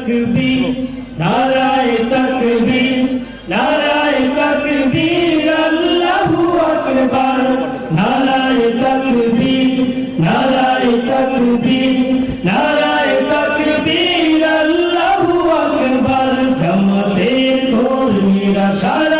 তকবীর, নারায় তকবীর নারায় তকবীর, আল্লাহু আকবার। নারায় তকবীর নারায় তকবীর নারায় তকবীর, আল্লাহু আকবার। জামাতের কর্মীরা সারা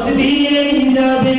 দাওয়াত দিয়ে যাবে।